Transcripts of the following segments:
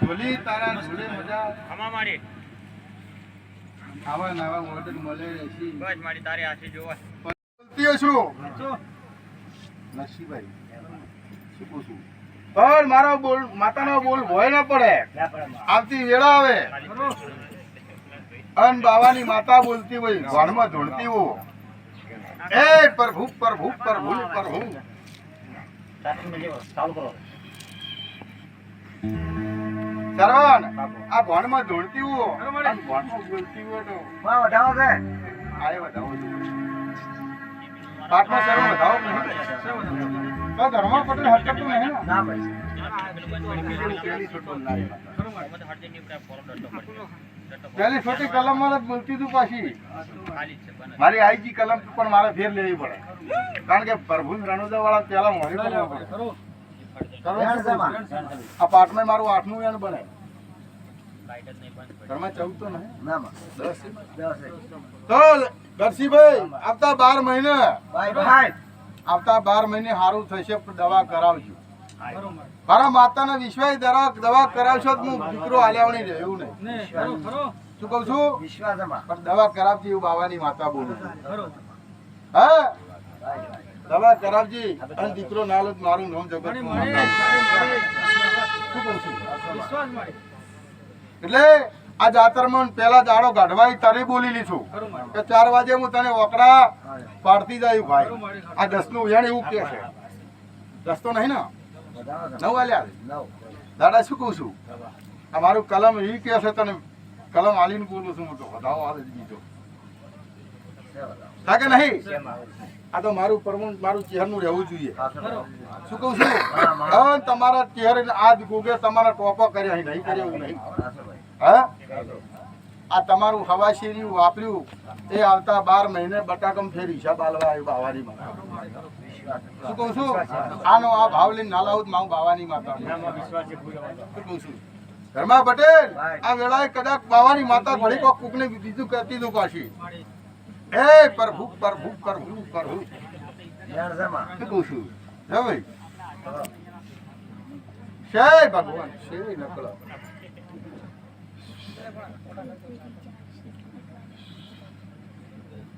ઢોલી તારા ઢોલે મજા ખમા મારી. આવા નવા મોડલ મળે રહેશી. બસ મારી તારી આશી જોવા. બોલતી છું? નરસિંહભાઈ શું પૂછું પણ મારો બોલ માતાનો બોલ ભોય ન પડે. આવતી વેળા આવે. અન બાવાની માતા બોલતી હોય વાણમાં ધોળતી હો. એ પ્રભુ પ્રભુ પ્રભુ પ્રભુ. સરવણ આ ભણમાં ધૂણતી હો. અને ભણમાં બોલતી હો તો. આય વધાવો પાટમાં સર્વ વધાવો કે નહીં? તો ધર્મા પટેલ હરકતું નહીં ને? પેલી પેલી છોટી કલમમાં બોલતી તું પાછી. મારી આઈજી કલમ પણ મારે ફેર લેવી પડે. કારણ કે પ્રભુ રણુદા વાળા પેલા મોડી લેવા પડે આ પાટમાં મારું આઠનું એન બને ઘરમાં ચૌદ તો દસ. આવતા બાર મહિને. આવતા બાર મહિને સારું થશે પણ દવા કરાવજો. મારા માતાના વિશ્વાસ દવા દવા કરાવશો તો હું દીકરો હાલ્યા નહીં. રહે એવું નહીં શું કહું છું? પણ દવા કરાવતી એવું બાવાની માતા બોલું છું. હા? દવા કરાવજી અને દીકરો નાલો મારું નામ જગત એટલે આ જાતરમાં પેલા જાડો ગાઢવાય તારે બોલી લીધું કે ચાર વાગે હું તને ઓકડા પાડતી જાય ભાઈ. આ દસનું ઉજાણ એવું કે છે. દસ તો નહીં ને? નવ આલ્યા? દાદા શું કહું છું? આ મારું કલમ એ કે છે તને કલમ આલીને બોલું છું હું તો વધાવો આવે બીજો કે નહીં? આ તો મારું પરમણ મારું ચહેરનું રહેવું જોઈએ. શું કહું છું? તમારા ચહેરે આજ ગુગે તમારા ટોપો કર્યા નહીં કર્યા એવું નહીં. હા આ તમારું હવાશીરી વાપર્યું એ આવતા બાર મહિને બટાકમ ફેર હિસાબ આલવા આવ્યું બાવાની માતા શું કહું છું? આનો આ ભાવ લઈને ના લાવું મારું બાવાની માતા. શું કહું છું? ધર્મા પટેલ આ વેળાએ કદાચ બાવાની માતા ભળી કોક કોકને બીજું કહેતી દઉં પાછી. એ પ્રભુ પ્રભુ પ્રભુ પ્રભુ શું કહું છું? હે ભાઈ. જય ભગવાન જય નકળો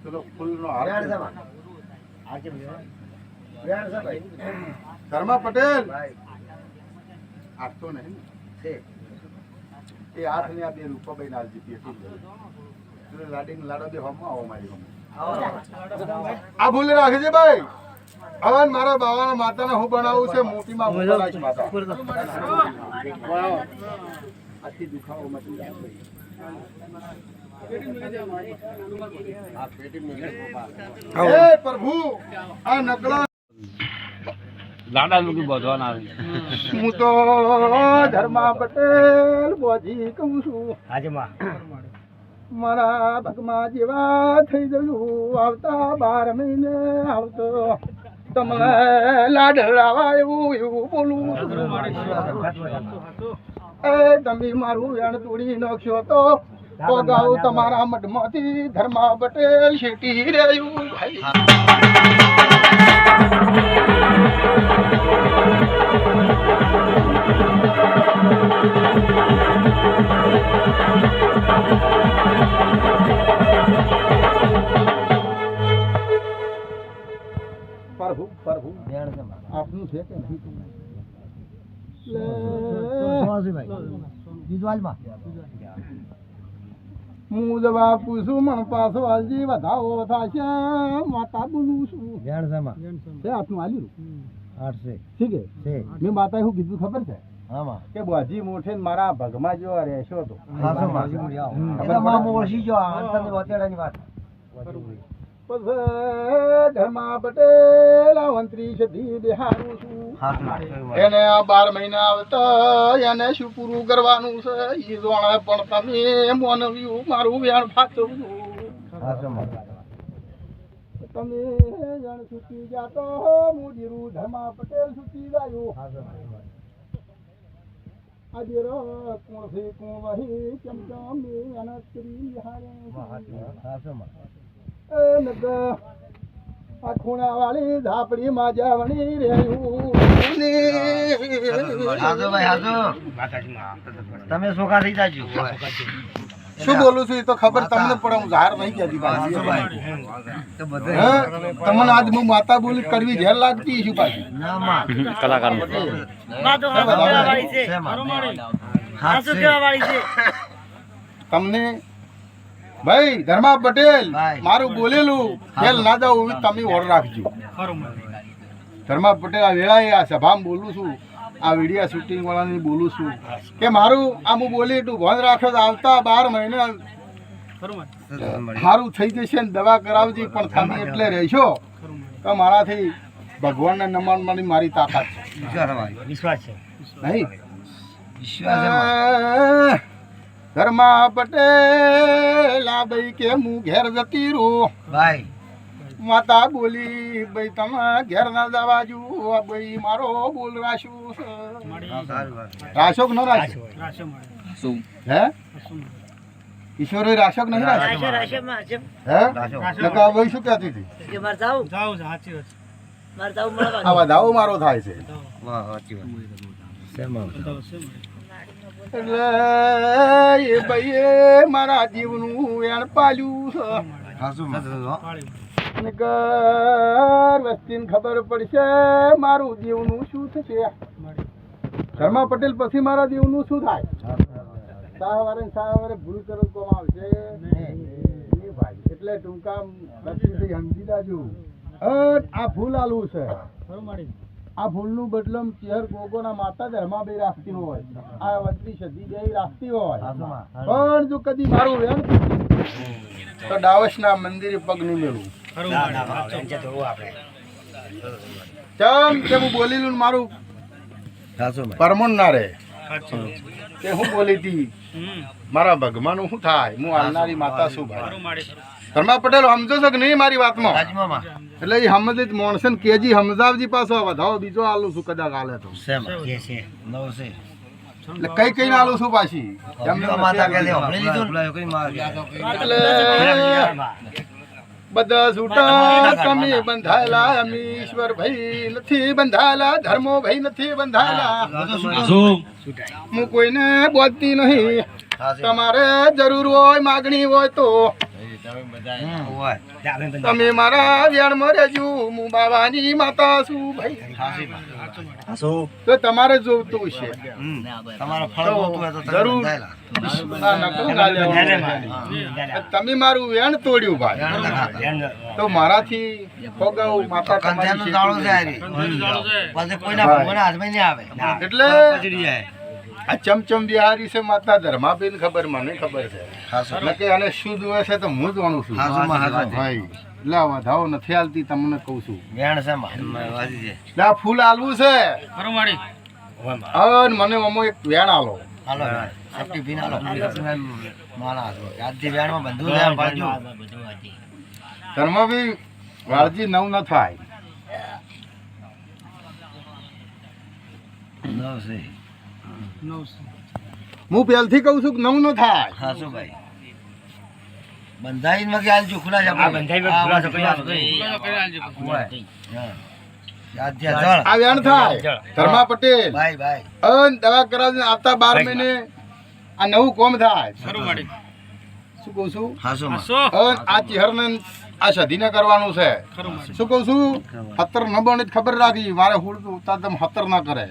ચલો ફૂલનો હાર ધર્મા પટેલ. આટતો નહીં ને? એ આઠ ને આ બે રૂપાભાઈ નાલ જીતી હતી. લાડી લાડો બે હમો આવો મારી હમો. આ ભૂલ રાખજે ભાઈ. હવે મારા બાવાના માતાને હું બનાવું છે મોટી માં માતા. આથી દુખાવો પ્રભુ આ લાડા લુગી બધવાના આવી. હું તો ધર્મા પટેલ બોજી કહું છું. મારા ભગમાં જેવા થઈ ગયું આવતા બાર મહિને આવતો. તમને લાડરાવા એવું એવું બોલું. એ તમે મારું વેણ તોડી નાખ્યો તો અગાઉ તમારા મઢમાંથી ધર્મા પટેલ શેટી રહ્યું, ભાઈ. Thank પ્રભુ આપનું છે કે નહીં? લે. હું જવાબ પૂછું પાછો હાલજી વધાવો થાશે માતા બોલું છું. છે આટલું હાલ્યું ઠીક છે. મેં માતા શું કીધું ખબર છે? કે બાજી મોઠે મારા ભગમાં જો રહેશો તો. ધર્મા પટેલ મંત્રી સધી બિહારું છું એને આ બાર મહિના આવતા એને શું પૂરું કરવાનું છે? જોણે પણ તમે મોનવ્યું મારું વ્યાણ ફાચવું તમે જણ છૂટી જાતો મુડીરું ધર્મા પટેલ છૂટી જાયું. આજે રાત કોણ છે કોણ વહી ચમ ચમ એને હારે આ ખૂણા વાળી ધાપડી માં જાવણી રહ્યું તમે સોખા થઈ જાજો. શું બોલું છું એ તો ખબર તમને પડે હું જાહેર નહીં કહેતી પાછી તો બધે હે? તમને આજ હું માતા બોલી કરવી ઝેર લાગતી છું. પાછી કલાકાર તમને ભાઈ ધર્મા પટેલ મારું બોલેલું. ફેલ ના જાવ એવી તમે ઓર રાખજો. ધર્મા પટેલ આ વેળાએ આ સભામાં બોલું છું. આ વિડિયા શૂટિંગ વાળાની બોલું છું કે મારું આ હું બોલી એટલું ભાન રાખો તો આવતા બાર મહિના સારું થઈ જશે ને દવા કરાવજી પણ તમે એટલે રહેશો. તો મારાથી ભગવાનને નમાડવાની મારી તાકાત છે. વિશ્વાસ છે. નહીં? વિશ્વાસ. ધર્મા પટેલ આ ભાઈ કે હું ઘેર જતી રહું. ભાઈ. માતા બોલી ભાઈ તમે ઘેર ના જવા જુ ભાઈ મારો બોલ રાશુ. રાશોક ન રાશો? હે? ઈશ્વરે રાશોક નહીં રાશો હે? રાશો. નકા ભાઈ શું કહેતી હતી? આ વધાવો મારો થાય છે. વાહ સાચી વાત. શેમાં? એટલે એ ભાઈએ મારા જીવનું એણ પાલ્યું છે. હાચું વસ્તીને ખબર પડશે મારું જીવનું શું થશે. ધર્મા પટેલ પછી મારા જીવનું શું થાય? સાહવારે સાહવારે ભૂલ કરો કોમ આવશે? એટલે ટૂંકા સમજી જાજુ. આ ફૂલ આલું છે. આ ફૂલનું બદલમ ચેહર ગોગોના માતા ધર્માભાઈ રાખતી હોય. આ વંત્રી સદી બે રાખતી હોય. પણ જો કદી મારું વેણ તો ડાવસના મંદિરે પગ નહીં મેળવું. ચમ કે હું બોલેલું ને મારું. પરમણ ના રે કે હું બોલી હતી મારા ભગવાન શું થાય? હું આવનારી માતા શું ભાઈ? ધર્મા પટેલ સમજો છો કે નહીં મારી વાતમાં? એટલે એ સમજે મોણસે ને કેજી સમજાવજી પાછો વધાવો બીજો આલું છું કદાચ હાલે તો. કઈ એટલે કઈ કઈ આલું છું પાછી? ને? એટલે બધા છૂટા તમે બંધાયેલા અમે ઈશ્વર ભાઈ નથી બંધાયેલા ધર્મો ભાઈ નથી બંધાયેલા. હું કોઈને બોલતી નહીં. તમારે જરૂર હોય માગણી હોય તો. તમે મારા વ્યાણમાં રહેજો હું બાવાની માતા છું ભાઈ. તો તમારે જોવતું છે તમે જરૂર. મારું વેણ તોડ્યું ભાઈ. તો મારાથી ફોગાવું માતા તમારી એટલે. આ ચમચમ બિહારી છે માતા ધર્માબેન ખબર મને ખબર છે. એટલે કે આને શું જોવે છે તો હું જાણું છું. ભાઈ એટલે વધાવો નથી હાલતી તમને કહું છું વેણ છે આ ફૂલ આલવું છે અન મને મમો એક વેણ આલો હાલો. સેફટી હાલો. માના હાથમાં. આજથી વેણમાં બંધુ આમ પાડજો. ધર્માભાઈ વાળજી નવ ન થાય નવ છે. હું પહેલથી કહું છું કે નવ નો થાય. હાચું ભાઈ. બંધાઈ માં ગયા જો ખુલા આપણે. બંધાઈ. આ વેણ થાય. ધર્મા પટેલ. ભાઈ ભાઈ. અન દવા કરાવીને આવતા બાર મહિને આ નવું કોમ થાય. શું કહું છું? માં. અન આ ચહેરને આ સધીને કરવાનું છે. શું કહું છું? હતર ન બને જ ખબર રાખી. મારે હુડ ઉતાર તમે હતર ના કરે.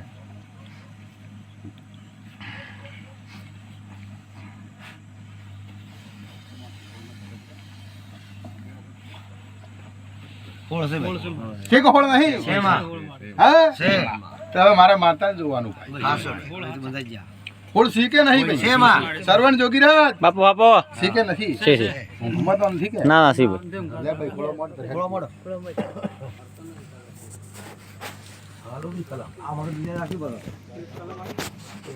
છે ભાઈ. કે હોળ નહીં? શેમાં? હા? છે. તો હવે મારા માતા જોવાનું ભાઈ. ભાઈ હોળ સી કે નહીં ભાઈ? શેમાં? સરવણ જોગીરાજ. બાપુ બાપુ. સી કે નથી? છે છે. ઊંઘમાં ઓન ઠીક ના ના શીખ લે ભાઈ ખોળો ધરે. ફોળો મોડો. હાલો બી કલા આ મારું બીજા રાખી બરો કઈ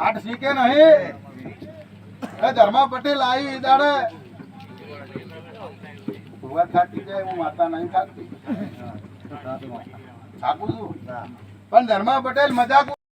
આઠ શીખે નહીં. એ ધર્મા પટેલ આવી દાડે. ભગવાન થાકી જાય, હું માતા નહીં થાકતી પણ ધર્મા પટેલ મજાક